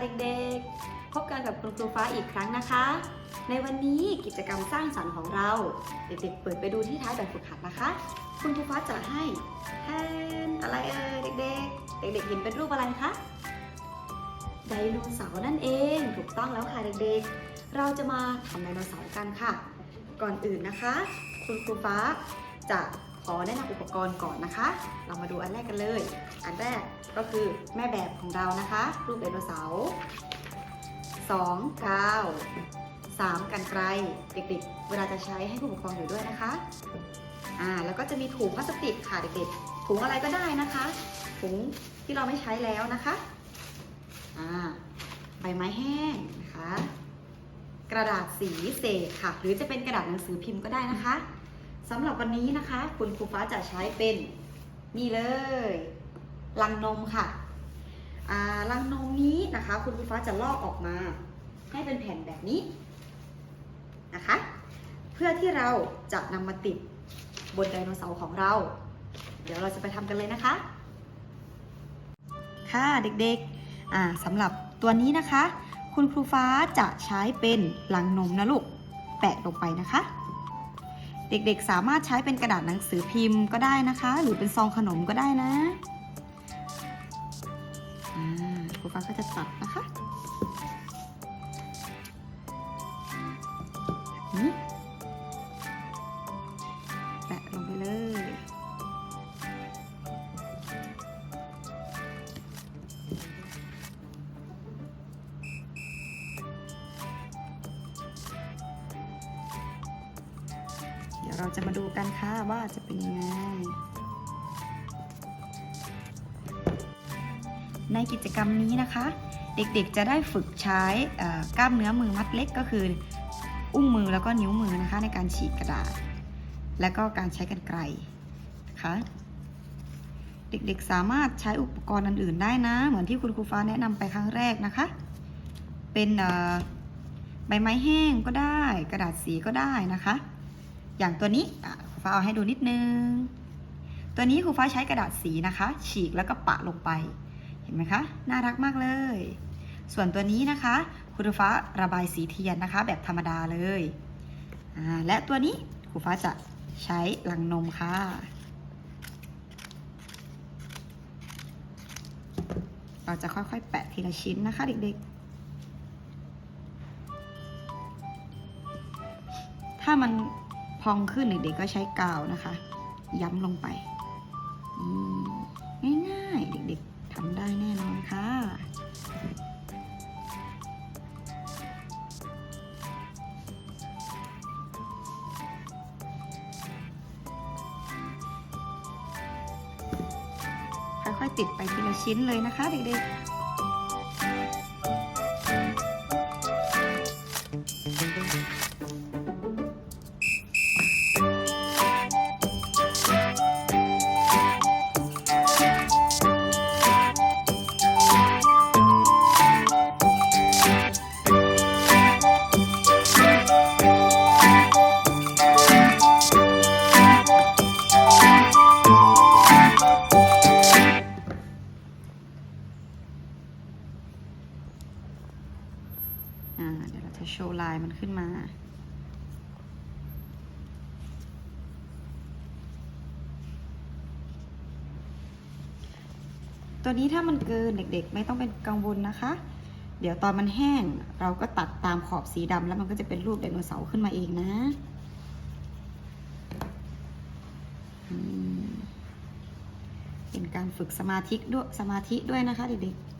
เด็กๆ พบกันกับคุณครูฟ้าอีกครั้งนะคะ ในวันนี้กิจกรรมสร้างสรรค์ของเรา เด็กๆ เปิดไปดูที่ท้ายแบบฝึกหัดนะคะ คุณครูฟ้าจะให้แทนอะไรเอ่ยเด็กๆ เด็กๆเห็นเป็นรูปอะไรคะไดโนเสาร์นั่นเองถูกต้องแล้วค่ะเด็กๆ เราจะมาทำไดโนเสาร์กันค่ะ ก่อนอื่นนะคะ คุณครูฟ้าจะขอแนะนำอุปกรณ์ก่อนนะคะ เรามาดูอันแรกกันเลย อันแรกก็คือแม่แบบของเรานะคะ รูปไดโนเสาร์สองกาวสามกันไกลเด็กๆ เวลาจะใช้ให้ผู้ปกครองอยู่ด้วยนะคะอ่าแล้วก็จะมีถุงพลาสติกค่ะเด็กๆถุงอะไรก็ได้นะคะ ถุงที่เราไม่ใช้แล้วนะคะอ่าใบไม้แห้งนะคะ กระดาษสีเศษค่ะ หรือจะเป็นกระดาษหนังสือพิมพ์ก็ได้นะคะสำหรับวันนี้นะคะ คุณครูฟ้าจะใช้เป็นนี่เลย ลังนมค่ะหลังนมนี้นะคะ คุณครูฟ้าจะลอกออกมา ให้เป็นแผ่นแบบนี้นะคะ เพื่อที่เราจะนำมาติดบนไดโนเสาร์ของเรา เดี๋ยวเราจะไปทำกันเลยนะคะ ค่ะเด็กๆสำหรับตัวนี้นะคะ คุณครูฟ้าจะใช้เป็นลังนมนะลูกแปะลงไปนะคะ เด็กๆสามารถใช้เป็นกระดาษหนังสือพิมพ์ก็ได้นะคะ หรือเป็นซองขนมก็ได้นะ ครูฟ้าก็จะตัดนะคะแบบนี้แปะลงไปเลยเดี๋ยวเราจะมาดูกันค่ะว่าจะเป็นยังไง ในกิจกรรมนี้นะคะ เด็กๆจะได้ฝึกใช้กล้ามเนื้อมือมัดเล็กก็คือ อุ้งมือแล้วก็นิ้วมือนะคะในการฉีกกระดาษ และก็การใช้กรรไกรนะคะเด็กๆสามารถใช้อุปกรณ์อื่นๆได้นะ เหมือนที่คุณครูฟ้าแนะนำไปครั้งแรกนะคะ เป็นใบไม้แห้งก็ได้ กระดาษสีก็ได้นะคะ อย่างตัวนี้ครูฟ้าเอาให้ดูนิดนึง ตัวนี้ครูฟ้าใช้กระดาษสีนะคะ ฉีกแล้วก็ปะลงไป ห็นไหมคะ น่ารักมากเลย ส่วนตัวนี้นะคะครูฟ้าระบายสีเทียนนะคะ แบบธรรมดาเลยและตัวนี้ครูฟ้าจะใช้ลังนมค่ะ เราจะค่อยๆ แปะทีละชิ้นนะคะเด็กๆ ถ้ามันพองขึ้นเด็กๆก็ใช้กาวนะคะ ย้ำลงไป ง่ายๆ เด็กๆ ทำได้แน่นอนค่ะ ค่อยๆติดไปทีละชิ้นเลยนะคะเด็กๆ มันขึ้นมา ตัวนี้ถ้ามันเกินเด็กๆ ไม่ต้องเป็นกังวลนะคะ เดี๋ยวตอนมันแห้งเราก็ตัดตามขอบสีดำแล้วมันก็จะเป็นรูปไดโนเสาร์ขึ้นมาเองนะเป็นการฝึกสมาธิด้วยสมาธิด้วยนะคะเด็กๆ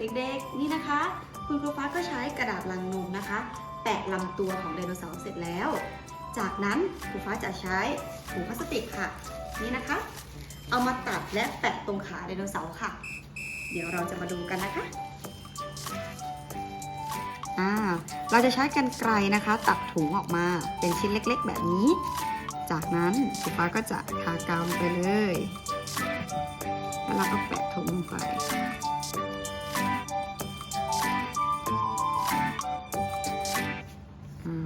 เด็กๆ นี่นะคะ คุณครูฟ้าก็ใช้กระดาษลังนมนะคะ แปะลำตัวของไดโนเสาร์เสร็จแล้ว จากนั้นครูฟ้าจะใช้ถุงพลาสติกค่ะ นี่นะคะ เอามาตัดและแปะตรงขาไดโนเสาร์ค่ะ เดี๋ยวเราจะมาดูกันนะคะเราจะใช้กันไกลนะคะ ตัดถุงออกมาเป็นชิ้นเล็กๆ แบบนี้ จากนั้นครูฟ้าก็จะทากาวลงไปเลย แล้วเราก็แปะถุงลงไป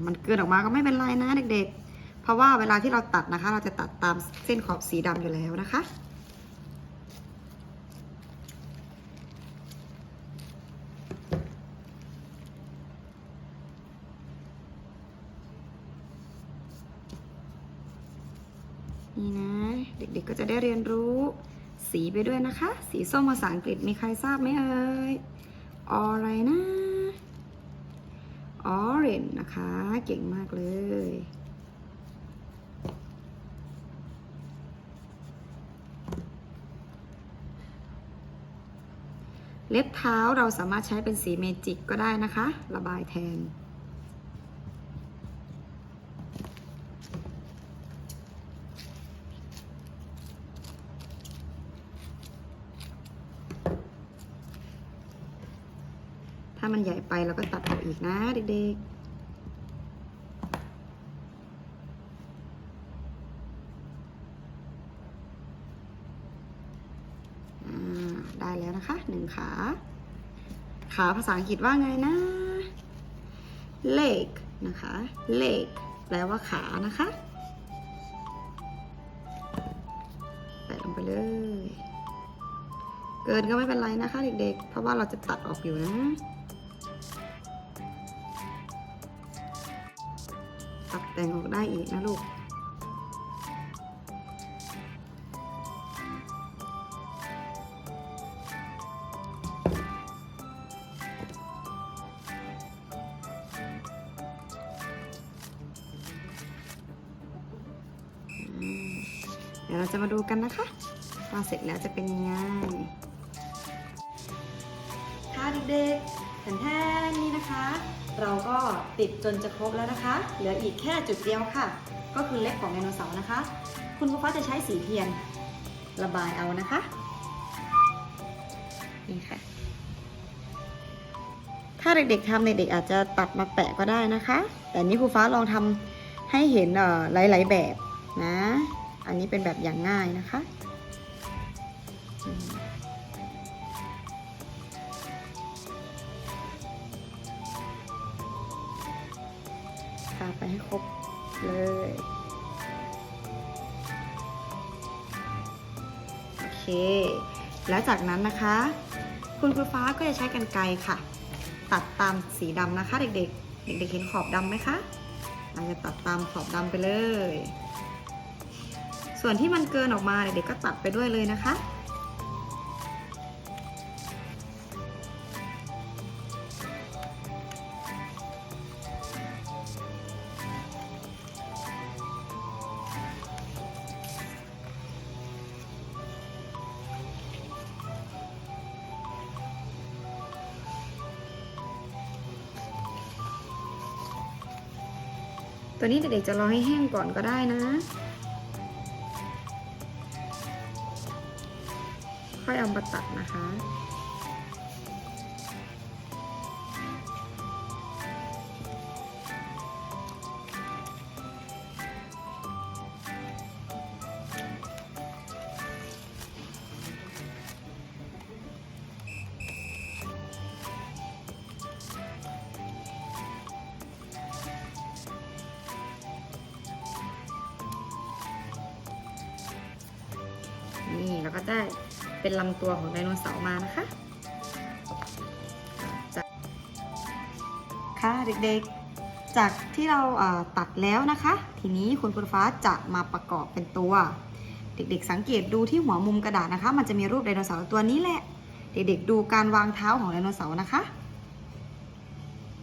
มันเกินออกมาก็ไม่เป็นไรนะเด็กๆ เพราะว่าเวลาที่เราตัดนะคะ เราจะตัดตามเส้นขอบสีดำอยู่แล้วนะคะนี่นะ เด็กๆก็จะได้เรียนรู้สีไปด้วยนะคะ สีส้มภาษาอังกฤษมีใครทราบไหมเอ่ยอะไรนะ orange นะคะ เก่งมากเลย เล็บเท้าเราสามารถใช้เป็นสีเมจิกก็ได้นะคะ ระบายแทน ถ้ามันใหญ่ไปเราก็ตัดออกอีกนะเด็กๆได้แล้วนะคะหนึ่งขา ขาภาษาอังกฤษว่าไงนะ leg นะคะ leg แปลว่าขานะคะแปะลงไปเลย เกินก็ไม่เป็นไรนะคะเด็กๆ เพราะว่าเราจะตัดออกอยู่นะ ตัดแต่งออกได้อีกนะลูก เดี๋ยวเราจะมาดูกันนะคะว่าเสร็จแล้วจะเป็นยังไงค่ะเด็กๆแผ่นแท่นนี้นะคะ เราก็ติดจนจะครบแล้วนะคะ เหลืออีกแค่จุดเดียวค่ะ ก็คือเล็บของไดโนเสาร์นะคะ คุณครูฟ้าจะใช้สีเทียนระบายเอานะคะ นี่ค่ะ ถ้าเด็กๆทำเด็กๆอาจจะตัดมาแปะก็ได้นะคะ แต่นี้ครูฟ้าลองทำให้เห็นหลาย ๆ แบบนะ อันนี้เป็นแบบอย่างง่ายนะคะ เลยโอเค แล้วจากนั้นนะคะ คุณครูฟ้าก็จะใช้กันไกรค่ะ ตัดตามสีดำนะคะเด็กๆ เด็กๆเห็นขอบดำไหมคะเราจะตัดตามขอบดำไปเลย ส่วนที่มันเกินออกมาเด็กๆก็ตัดไปด้วยเลยนะคะ ตัวนี้เด็กๆจะรอให้แห้งก่อนก็ได้นะ ค่อยเอามาตัดนะคะ นี่เราก็ได้เป็นลำตัวของไดโนเสาร์มานะคะจะค่ะเด็กๆ จากที่เราเอ่อตัดแล้วนะคะ ทีนี้คุณคุณฟ้าจะมาประกอบเป็นตัว เด็กๆ สังเกตดูที่หัวมุมกระดาษนะคะ มันจะมีรูปไดโนเสาร์ตัวนี้แหละ เด็กๆ ดูการวางเท้าของไดโนเสาร์นะคะ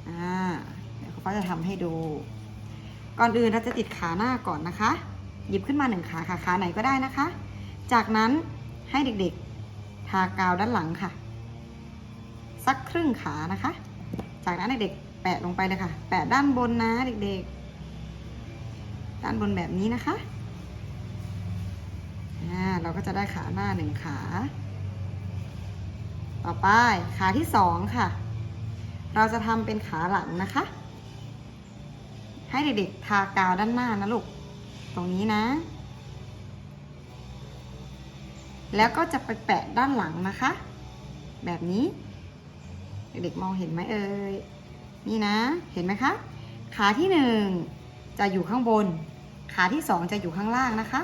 อ่าเดี๋ยวคุณฟ้าจะทำให้ดู ก่อนอื่นเราจะติดขาหน้าก่อนนะคะ หยิบขึ้นมาหนึ่งขาค่ะขาไหนก็ได้นะคะ จากนั้นให้เด็กๆ ทากาวด้านหลังค่ะ สักครึ่งขานะคะ จากนั้นเด็กๆ แปะลงไปเลยค่ะ แปะด้านบนนะเด็กๆ ด้านบนแบบนี้นะคะอ่าเราก็จะได้ขาหน้าหนึ่งขา ต่อไปขาที่สองค่ะ เราจะทำเป็นขาหลังนะคะ ให้เด็กๆ ทากาวด้านหน้านะลูก ตรงนี้นะ แล้วก็จะไปแปะด้านหลังนะคะ แบบนี้ เด็กๆมองเห็นไหมเอ่ยนี่นะ เห็นไหมคะ ขาที่หนึ่งจะอยู่ข้างบน ขาที่สองจะอยู่ข้างล่างนะคะ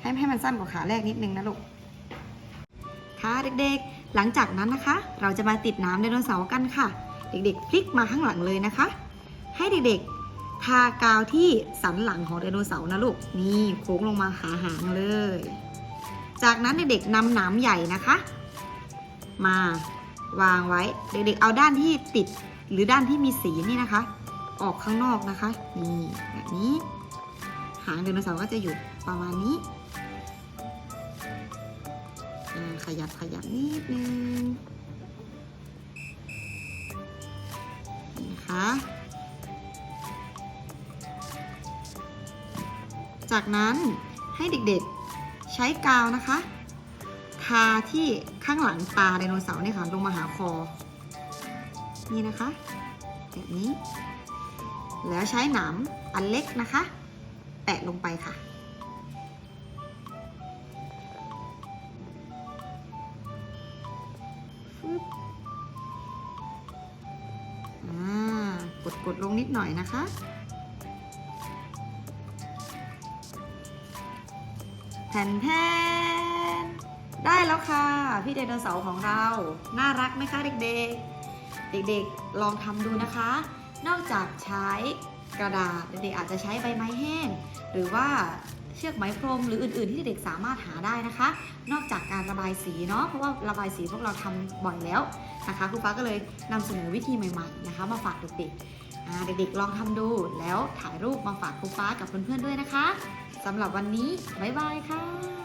ให้ให้มันสั้นกว่าขาแรกนิดนึงนะลูกค่ะเด็กๆ หลังจากนั้นนะคะ เราจะมาติดน้ำไดโนเสาร์กันค่ะ เด็กๆ พลิกมาข้างหลังเลยนะคะ ให้เด็กๆ ทากาวที่สันหลังของไดโนเสาร์นะลูก นี่โค้งลงมาหาหางเลย จากนั้นเด็กๆนำหนามใหญ่นะคะ มาวางไว้ เด็กๆเอาด้านที่ติดหรือด้านที่มีสีนี่นะคะ ออกข้างนอกนะคะ นี่แบบนี้ หางไดโนเสาร์ก็จะอยู่ประมาณนี้ ขยับขยับนิดนึงนี่นะคะจากนั้นให้เด็กๆ ใช้กาวนะคะ ทาที่ข้างหลังตาไดโนเสาร์เนี่ยค่ะลงมาหาคอ นี่นะคะ แบบนี้ แล้วใช้หนามอันเล็กนะคะ แปะลงไปค่ะอ่ากดกดลงนิดหน่อยนะคะ แผ่นแทนได้แล้วค่ะ พี่ไดโนเสาร์ของเรา น่ารักไหมคะเด็กๆ เด็กๆ ลองทำดูนะคะ นอกจากใช้กระดาษเด็กๆอาจจะใช้ใบไม้แห้ง หรือว่าเชือกไหมพรมหรืออื่นๆ ที่เด็กสามารถหาได้นะคะ นอกจากการระบายสีเนาะเพราะว่าระบายสีพวกเราทำบ่อยแล้วนะคะครูฟ้าก็เลยนำเสนอวิธีใหม่ๆนะคะ มาฝากเด็กๆ เด็กๆลองทำดูแล้วถ่ายรูปมาฝากครูฟ้ากับเพื่อนๆด้วยนะคะสำหรับวันนี้ บ๊ายบายค่ะ